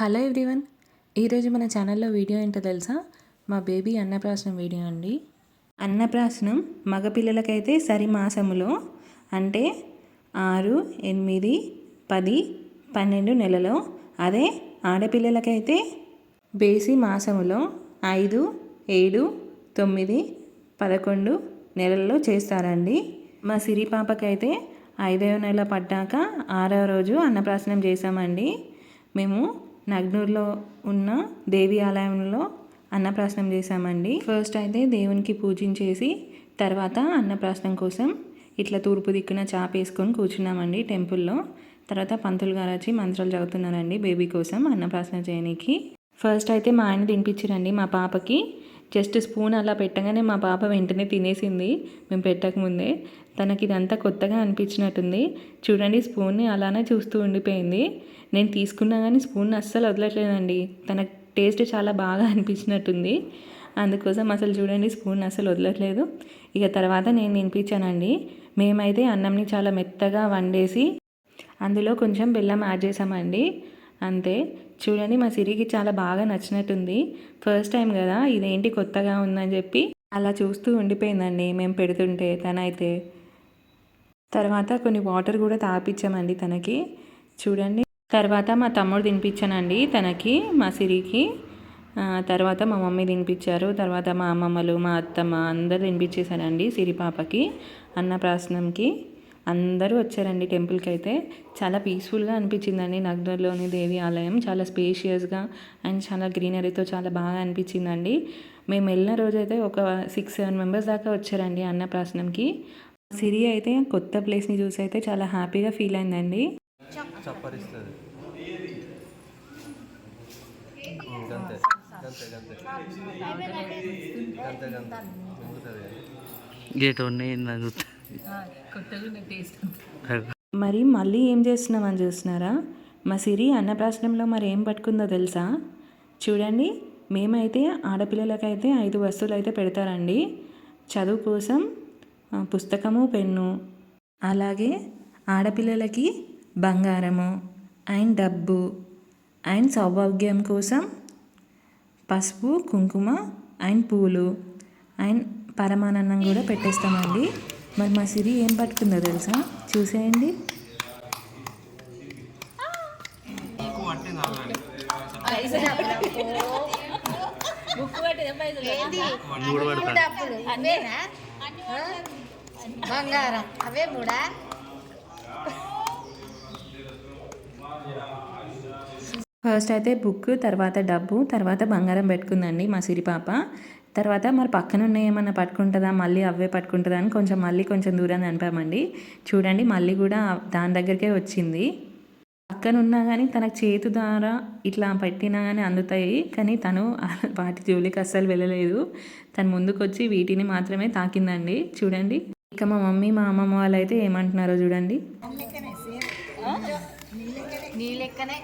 Hello everyone. ఈరోజు మన ఛానల్లో వీడియో ఏంటో తెలుసా? మా బేబీ అన్నప్రాసనం వీడియో అండి. అన్నప్రాసనం మగపిల్లలకైతే సరి మాసములో అంటే ఆరు ఎనిమిది పది పన్నెండు నెలలో. అదే ఆడపిల్లలకైతే బేసి మాసములో ఐదు ఏడు తొమ్మిది పదకొండు నెలల్లో చేస్తారండి. మా సిరి పాపకైతే ఐదవ నెల పడ్డాక ఆరవ రోజు అన్నప్రాసనం చేసామండి మేము నగ్నూర్లో ఉన్న దేవి ఆలయంలో అన్నప్రాసనం చేసామండి ఫస్ట్ అయితే దేవునికి పూజించేసి తర్వాత అన్నప్రాసనం కోసం ఇట్లా తూర్పు దిక్కున చాప వేసుకొని కూర్చున్నామండి టెంపుల్లో. తర్వాత పంతులు గారు వచ్చి మంత్రాలు చదువుతున్నారండి బేబీ కోసం అన్నప్రాసన చేయడానికి ఫస్ట్ అయితే మా ఆయన తినిపించారండి మా పాపకి. జస్ట్ స్పూన్ అలా పెట్టగానే మా పాప వెంటనే తినేసింది. మేము పెట్టకముందే తనకి ఇదంతా కొత్తగా అనిపించినట్టుంది. చూడండి స్పూన్ని అలానే చూస్తూ ఉండిపోయింది. నేను తీసుకున్నా కానీ స్పూన్ అస్సలు వదలట్లేదండి. తన టేస్ట్ చాలా బాగా అనిపించినట్టుంది. అందుకోసం అసలు చూడండి స్పూన్ అసలు వదలట్లేదు. ఇక తర్వాత నేను తినిపించానండి. మేమైతే అన్నంని చాలా మెత్తగా వండేసి అందులో కొంచెం బెల్లం యాడ్ చేసామండి. అంతే. చూడండి మా సిరికి చాలా బాగా నచ్చినట్టుంది. ఫస్ట్ టైం కదా ఇదేంటి కొత్తగా ఉందని చెప్పి అలా చూస్తూ ఉండిపోయిందండి మేము పెడుతుంటే తనైతే. తర్వాత కొన్ని వాటర్ కూడా తాపించామండి తనకి. చూడండి. తర్వాత మా తమ్ముడు తినిపించానండి తనకి మా సిరికి. తర్వాత మా మమ్మీ తినిపించారు. తర్వాత మా అమ్మమ్మలు మా అత్తమ్మ అందరు తినిపించేశారండి సిరి పాపకి అన్నప్రాసనంకి. అందరూ వచ్చారండి టెంపుల్కి అయితే చాలా పీస్ఫుల్గా అనిపించిందండి నగర్లోని దేవి ఆలయం. చాలా స్పేషియస్గా అండ్ చాలా గ్రీనరీతో చాలా బాగా అనిపించిందండి. మేము వెళ్ళిన రోజైతే ఒక సిక్స్ సెవెన్ మెంబర్స్ దాకా వచ్చారండి అన్నప్రాసనంకి. సిరి అయితే కొత్త ప్లేస్ని చూసి అయితే చాలా హ్యాపీగా ఫీల్ అయిందండి. గేట్ ఉన్నాయి మరి మళ్ళీ ఏం చేస్తున్నామని చూస్తున్నారా? మా సిరి అన్నప్రాసనంలో మరి ఏం పట్టుకుందో తెలుసా? చూడండి మేమైతే ఆడపిల్లలకైతే ఐదు వస్తువులు అయితే పెడతారండి. చదువు కోసం పుస్తకము పెన్ను. అలాగే ఆడపిల్లలకి బంగారము అండ్ డబ్బు అండ్ సౌభాగ్యం కోసం పసుపు కుంకుమ అండ్ పూలు అండ్ పరమానందం కూడా పెట్టేస్తామండి. మరి మా సిరి ఏం పట్టుకుందో తెలుసా? చూసేయండి. బంగారం అవే మూడా ఫస్ట్ అయితే బుక్ తర్వాత డబ్బు తర్వాత బంగారం పెట్టుకుందండి మా సిరి పాప. తర్వాత మరి పక్కన ఉన్న ఏమన్నా పట్టుకుంటుందా? మళ్ళీ అవే పట్టుకుంటుందా అని కొంచెం మళ్ళీ కొంచెం దూరం అనిపామండి చూడండి మళ్ళీ కూడా దాని దగ్గరికే వచ్చింది. పక్కన ఉన్నా కానీ తనకు చేతు ద్వారా ఇట్లా పట్టినా కానీ అందుతాయి. కానీ తను వాటి జోలికి అస్సలు వెళ్ళలేదు. తను ముందుకు వచ్చి వీటిని మాత్రమే తాకిందండి. చూడండి. ఇక మా మమ్మీ మా అమ్మమ్మ వాళ్ళు అయితే ఏమంటున్నారో చూడండి. నీ లెక్కనే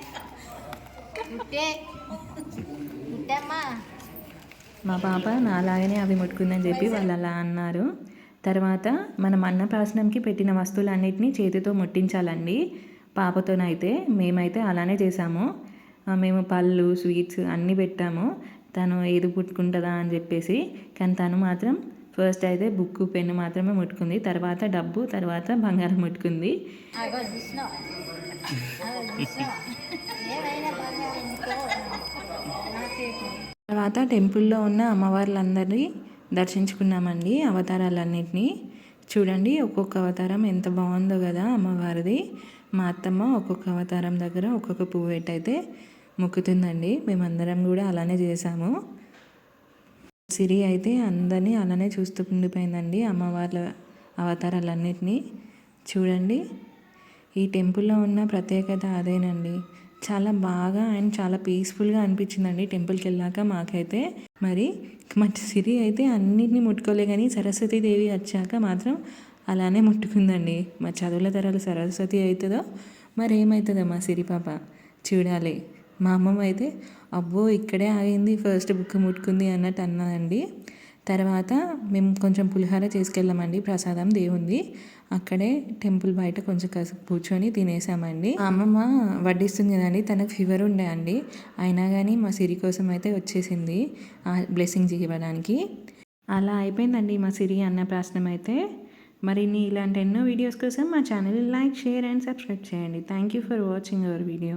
మా పాప నాలాగనే అవి ముట్టుకుందని చెప్పి వాళ్ళు అలా అన్నారు. తర్వాత మనం అన్నప్రాసనంకి పెట్టిన వస్తువులన్నిటినీ చేతితో ముట్టించాలండి. పాపతోనైతే మేమైతే అలానే చేసాము మేము పళ్ళు స్వీట్స్ అన్నీ పెట్టాము. తను ఏది పుట్టుకుంటుందా అని చెప్పేసి కానీ తను మాత్రం ఫస్ట్ అయితే బుక్ పెన్ను మాత్రమే ముట్టుకుంది. తర్వాత డబ్బు తర్వాత బంగారం ముట్టుకుంది. తర్వాత టెంపుల్లో ఉన్న అమ్మవార్లందరినీ దర్శించుకున్నామండి అవతారాలన్నింటినీ. చూడండి ఒక్కొక్క అవతారం ఎంత బాగుందో కదా అమ్మవారిది. మా అత్తమ్మ ఒక్కొక్క అవతారం దగ్గర ఒక్కొక్క పువ్వు పెట్టయితే మొక్కుతుందండి. మేమందరం కూడా అలానే చేసాము సిరి అయితే అందరినీ అలానే చూస్తూ ఉండిపోయిందండి అమ్మవార్ల అవతారాలన్నింటినీ. చూడండి ఈ టెంపుల్లో ఉన్న ప్రత్యేకత అదేనండి. చాలా బాగా అండ్ చాలా పీస్ఫుల్గా అనిపించిందండి టెంపుల్కి వెళ్ళాక మాకైతే. మరి మా సిరి అయితే అన్నిటిని ముట్టుకోలే కానీ సరస్వతీదేవి వచ్చాక మాత్రం అలానే ముట్టుకుందండి. మా చదువుల తరాలు సరస్వతి అవుతుందో మరి ఏమవుతుందో మా సిరి పాప చూడాలి. మా అమ్మమ్మ అయితే అబ్బో ఇక్కడే ఆగింది ఫస్ట్ బుక్ ముట్టుకుంది అన్నట్టు అన్నదండి. తర్వాత మేము కొంచెం పులిహోర చేసుకెళ్ళామండి. ప్రసాదం దేవుంది. అక్కడే టెంపుల్ బయట కొంచెం కూర్చొని తినేసామండి. మా అమ్మమ్మ వడ్డిస్తుంది కదండి తనకు ఫీవర్ ఉండే అండి. అయినా కానీ మా సిరి కోసం అయితే వచ్చేసింది ఆ బ్లెస్సింగ్స్ ఇవ్వడానికి. అలా అయిపోయిందండి మా సిరి అన్నప్రాసనం అయితే. మరిన్ని ఇలాంటి ఎన్నో వీడియోస్ కోసం మా channel like share and subscribe చేయండి. Thank you for watching our video.